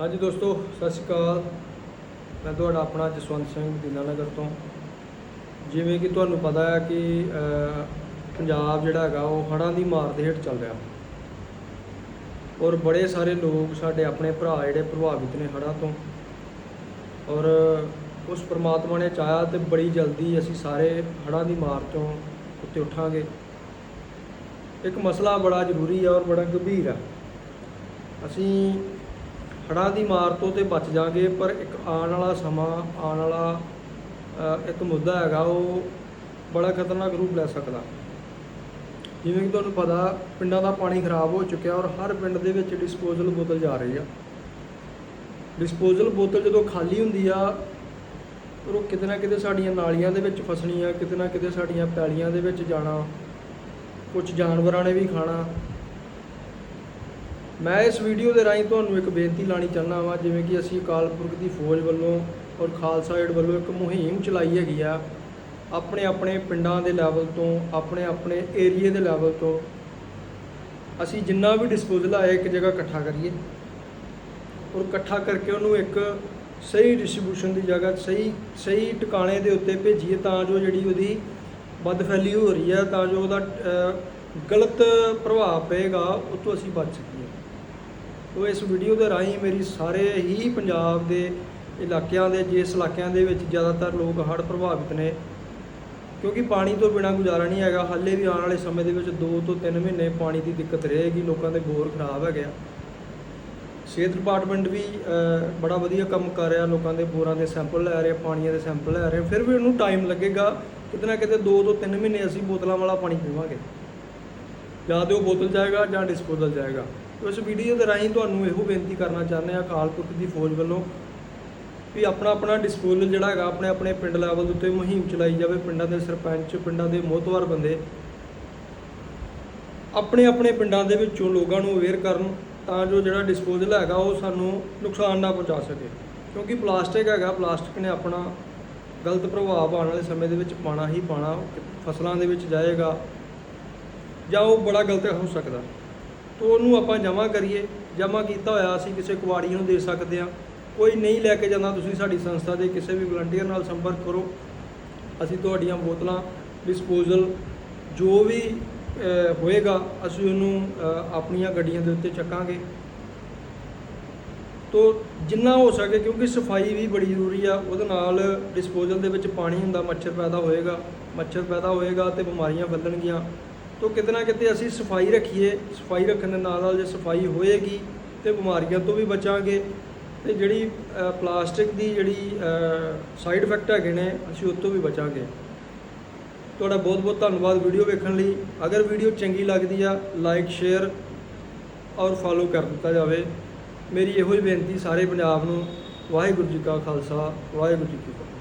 ਹਾਂਜੀ ਦੋਸਤੋ, ਸਤਿ ਸ਼੍ਰੀ ਅਕਾਲ। ਮੈਂ ਤੁਹਾਡਾ ਆਪਣਾ ਜਸਵੰਤ ਸਿੰਘ ਦੀਨਾਨਗਰ ਤੋਂ। ਜਿਵੇਂ ਕਿ ਤੁਹਾਨੂੰ ਪਤਾ ਹੈ ਕਿ ਪੰਜਾਬ ਜਿਹੜਾ ਹੈਗਾ, ਉਹ ਹੜ੍ਹਾਂ ਦੀ ਮਾਰ ਦੇ ਹੇਠ ਚੱਲ ਰਿਹਾ। ਔਰ ਬੜੇ ਸਾਰੇ ਲੋਕ ਸਾਡੇ ਆਪਣੇ ਭਰਾ ਜਿਹੜੇ ਪ੍ਰਭਾਵਿਤ ਨੇ ਹੜ੍ਹਾਂ ਤੋਂ। ਔਰ ਉਸ ਪ੍ਰਮਾਤਮਾ ਨੇ ਚਾਹਿਆ ਤੇ ਬੜੀ ਜਲਦੀ ਅਸੀਂ ਸਾਰੇ ਹੜ੍ਹਾਂ ਦੀ ਮਾਰ ਤੋਂ ਉੱਤੇ ਉੱਠਾਂਗੇ। ਇੱਕ ਮਸਲਾ ਬੜਾ ਜ਼ਰੂਰੀ ਹੈ ਔਰ ਬੜਾ ਗੰਭੀਰ ਆ ਅਸੀਂ ਹੜ੍ਹਾਂ ਦੀ ਮਾਰ ਤੋਂ ਤੇ ਬਚ ਜਾਾਂਗੇ, ਪਰ ਇੱਕ ਆਉਣ ਵਾਲਾ ਸਮਾਂ, ਆਉਣ ਵਾਲਾ ਇੱਕ ਮੁੱਦਾ ਹੈਗਾ, ਉਹ ਬੜਾ ਖਤਰਨਾਕ ਰੂਪ ਲੈ ਸਕਦਾ। ਜਿਵੇਂ ਕਿ ਤੁਹਾਨੂੰ ਪਤਾ, ਪਿੰਡਾਂ ਦਾ ਪਾਣੀ ਖਰਾਬ ਹੋ ਚੁੱਕਿਆ ਔਰ ਹਰ ਪਿੰਡ ਦੇ ਵਿੱਚ ਡਿਸਪੋਜ਼ਲ ਬੋਤਲ ਜਾ ਰਹੀ ਆ। ਡਿਸਪੋਜ਼ਲ ਬੋਤਲ ਜਦੋਂ ਖਾਲੀ ਹੁੰਦੀ ਆ, ਔਰ ਉਹ ਕਿਤੇ ਨਾ ਕਿਤੇ ਸਾਡੀਆਂ ਨਾਲੀਆਂ ਦੇ ਵਿੱਚ ਫਸਣੀ ਆ, ਕਿਤੇ ਨਾ ਕਿਤੇ ਸਾਡੀਆਂ ਪੈਲੀਆਂ ਦੇ ਵਿੱਚ ਜਾਣਾ ਕੁਝ ਜਾਨਵਰਾਂ ਨੇ ਵੀ ਖਾਣਾ ਮੈਂ ਇਸ ਵੀਡੀਓ ਦੇ ਰਾਹੀਂ ਤੁਹਾਨੂੰ ਇੱਕ ਬੇਨਤੀ ਲਾਣੀ ਚਾਹੁੰਦਾ ਵਾਂ, ਜਿਵੇਂ ਕਿ ਅਸੀਂ ਅਕਾਲ ਪੁਰਖ ਦੀ ਫੌਜ ਵੱਲੋਂ ਔਰ ਖਾਲਸਾ ਏਡ ਵੱਲੋਂ ਇੱਕ ਮੁਹਿੰਮ ਚਲਾਈ ਹੈਗੀ ਆ, ਆਪਣੇ ਆਪਣੇ ਪਿੰਡਾਂ ਦੇ ਲੈਵਲ ਤੋਂ, ਆਪਣੇ ਆਪਣੇ ਏਰੀਏ ਦੇ ਲੈਵਲ ਤੋਂ, ਅਸੀਂ ਜਿੰਨਾ ਵੀ ਡਿਸਪੋਜ਼ਲ ਆਇਆ ਇੱਕ ਜਗ੍ਹਾ ਇਕੱਠਾ ਕਰੀਏ। ਔਰ ਇਕੱਠਾ ਕਰਕੇ ਉਹਨੂੰ ਇੱਕ ਸਹੀ ਡਿਸਟ੍ਰੀਬਿਊਸ਼ਨ ਦੀ ਜਗ੍ਹਾ, ਸਹੀ ਸਹੀ ਟਿਕਾਣੇ ਦੇ ਉੱਤੇ ਭੇਜੀਏ ਤਾਂ ਜੋ ਜਿਹੜੀ ਉਹਦੀ ਵੱਧ ਫੈਲੀ ਹੋ ਰਹੀ ਹੈ ਤਾਂ ਜੋ ਉਹਦਾ ਗਲਤ ਪ੍ਰਭਾਵ ਪਏਗਾ, ਉਹ ਤੋਂ ਅਸੀਂ ਬਚ ਸਕੀਏ। ਤੋ ਇਸ ਵੀਡੀਓ ਦੇ ਰਾਹੀਂ ਮੇਰੀ ਸਾਰੇ ਹੀ ਪੰਜਾਬ ਦੇ ਇਲਾਕਿਆਂ ਦੇ, ਜਿਸ ਇਲਾਕਿਆਂ ਦੇ ਵਿੱਚ ਜ਼ਿਆਦਾਤਰ ਲੋਕ ਹੜ੍ਹ ਪ੍ਰਭਾਵਿਤ ਨੇ, ਕਿਉਂਕਿ ਪਾਣੀ ਤੋਂ ਬਿਨਾਂ ਗੁਜ਼ਾਰਾ ਨਹੀਂ ਹੈਗਾ। ਹਾਲੇ ਵੀ ਆਉਣ ਵਾਲੇ ਸਮੇਂ ਦੇ ਵਿੱਚ 2 ਤੋਂ 3 ਮਹੀਨੇ ਪਾਣੀ ਦੀ ਦਿੱਕਤ ਰਹੇਗੀ, ਲੋਕਾਂ ਦੇ ਬੋਰ ਖਰਾਬ ਹੈਗੇ ਆ। ਸਿਹਤ ਡਿਪਾਰਟਮੈਂਟ ਵੀ ਬੜਾ ਵਧੀਆ ਕੰਮ ਕਰ ਰਿਹਾ, ਲੋਕਾਂ ਦੇ ਬੋਰਾਂ ਦੇ ਸੈਂਪਲ ਲੈ ਰਿਹਾ, ਪਾਣੀਆਂ ਦੇ ਸੈਂਪਲ ਲੈ ਰਿਹਾ। ਫਿਰ ਵੀ ਉਹਨੂੰ ਟਾਈਮ ਲੱਗੇਗਾ, ਕਿਤੇ ਨਾ ਕਿਤੇ 2 ਤੋਂ 3 ਮਹੀਨੇ ਅਸੀਂ ਬੋਤਲਾਂ ਵਾਲਾ ਪਾਣੀ ਪੀਵਾਂਗੇ। ਜਾਂ ਤੇ ਉਹ ਬੋਤਲ ਜਾਏਗਾ ਜਾਂ ਡਿਸਪੋਜ਼ਲ ਜਾਏਗਾ। ਇਸ ਵੀਡੀਓ ਦੇ ਰਾਹੀਂ ਤੁਹਾਨੂੰ ਇਹੋ ਬੇਨਤੀ ਕਰਨਾ ਚਾਹੁੰਦੇ ਆ ਅਕਾਲ ਪੁਰਖ ਦੀ ਫੌਜ ਵੱਲੋਂ ਵੀ ਆਪਣਾ ਆਪਣਾ ਡਿਸਪੋਜ਼ਲ ਜਿਹੜਾ ਹੈਗਾ, ਆਪਣੇ ਆਪਣੇ ਪਿੰਡ ਲੈਵਲ ਦੇ ਉੱਤੇ ਮੁਹਿੰਮ ਚਲਾਈ ਜਾਵੇ, ਪਿੰਡਾਂ ਦੇ ਸਰਪੰਚ, ਪਿੰਡਾਂ ਦੇ ਮੋਹਤਵਾਰ ਬੰਦੇ, ਆਪਣੇ ਆਪਣੇ ਪਿੰਡਾਂ ਦੇ ਵਿੱਚੋਂ ਲੋਕਾਂ ਨੂੰ ਅਵੇਅਰ ਕਰਨ ਤਾਂ ਜੋ ਜਿਹੜਾ ਡਿਸਪੋਜ਼ਲ ਹੈਗਾ ਉਹ ਸਾਨੂੰ ਨੁਕਸਾਨ ਨਾ ਪਹੁੰਚਾ ਸਕੇ। ਕਿਉਂਕਿ ਪਲਾਸਟਿਕ ਹੈਗਾ, ਪਲਾਸਟਿਕ ਨੇ ਆਪਣਾ ਗਲਤ ਪ੍ਰਭਾਵ ਆਉਣ ਵਾਲੇ ਸਮੇਂ ਦੇ ਵਿੱਚ ਪਾਣਾ ਹੀ ਪਾਣਾ ਫਸਲਾਂ ਦੇ ਵਿੱਚ ਜਾਏਗਾ ਜਾਂ ਉਹ ਬੜਾ ਗਲਤ ਹੋ ਸਕਦਾ। ਤੋ ਉਹਨੂੰ ਆਪਾਂ ਜਮ੍ਹਾਂ ਕਰੀਏ। ਜਮ੍ਹਾਂ ਕੀਤਾ ਹੋਇਆ ਅਸੀਂ ਕਿਸੇ ਕੁਆੜੀ ਨੂੰ ਦੇ ਸਕਦੇ ਹਾਂ। ਕੋਈ ਨਹੀਂ ਲੈ ਕੇ ਜਾਂਦਾ, ਤੁਸੀਂ ਸਾਡੀ ਸੰਸਥਾ ਦੇ ਕਿਸੇ ਵੀ ਵਲੰਟੀਅਰ ਨਾਲ ਸੰਪਰਕ ਕਰੋ। ਅਸੀਂ ਤੁਹਾਡੀਆਂ ਬੋਤਲਾਂ ਡਿਸਪੋਜ਼ਲ ਜੋ ਵੀ ਹੋਏਗਾ, ਅਸੀਂ ਉਹਨੂੰ ਆਪਣੀਆਂ ਗੱਡੀਆਂ ਦੇ ਉੱਤੇ ਚੱਕਾਂਗੇ। ਤੋ ਜਿੰਨਾ ਹੋ ਸਕੇ, ਕਿਉਂਕਿ ਸਫ਼ਾਈ ਵੀ ਬੜੀ ਜ਼ਰੂਰੀ ਆ, ਉਹਦੇ ਨਾਲ ਡਿਸਪੋਜ਼ਲ ਦੇ ਵਿੱਚ ਪਾਣੀ ਹੁੰਦਾ, ਮੱਛਰ ਪੈਦਾ ਹੋਏਗਾ। ਮੱਛਰ ਪੈਦਾ ਹੋਏਗਾ ਤੇ ਬਿਮਾਰੀਆਂ ਫੈਲਣਗੀਆਂ ਤੋ ਕਿਤੇ ਨਾ ਕਿਤੇ ਅਸੀਂ ਸਫ਼ਾਈ ਰੱਖੀਏ, ਸਫ਼ਾਈ ਰੱਖਣ ਦੇ ਨਾਲ ਨਾਲ ਜੇ ਸਫ਼ਾਈ ਹੋਏਗੀ ਤੇ ਬਿਮਾਰੀਆਂ ਤੋਂ ਵੀ ਬਚਾਂਗੇ। ਤੇ ਜਿਹੜੀ ਪਲਾਸਟਿਕ ਦੀ ਜਿਹੜੀ ਸਾਈਡ ਇਫੈਕਟ ਹੈਗੇ ਨੇ, ਅਸੀਂ ਉਹ ਤੋਂ ਵੀ ਬਚਾਂਗੇ। ਤੁਹਾਡਾ ਬਹੁਤ ਬਹੁਤ ਧੰਨਵਾਦ ਵੀਡੀਓ ਵੇਖਣ ਲਈ। ਅਗਰ ਵੀਡੀਓ ਚੰਗੀ ਲੱਗਦੀ ਆ ਲਾਈਕ ਸ਼ੇਅਰ ਔਰ ਫਾਲੋ ਕਰ ਦਿੱਤਾ ਜਾਵੇ। ਮੇਰੀ ਇਹੋ ਹੀ ਬੇਨਤੀ ਸਾਰੇ ਪੰਜਾਬ ਨੂੰ, ਵਾਹਿਗੁਰੂ ਜੀ ਕਾ ਖਾਲਸਾ, ਵਾਹਿਗੁਰੂ ਜੀ ਕੀ ਫਤਿਹ।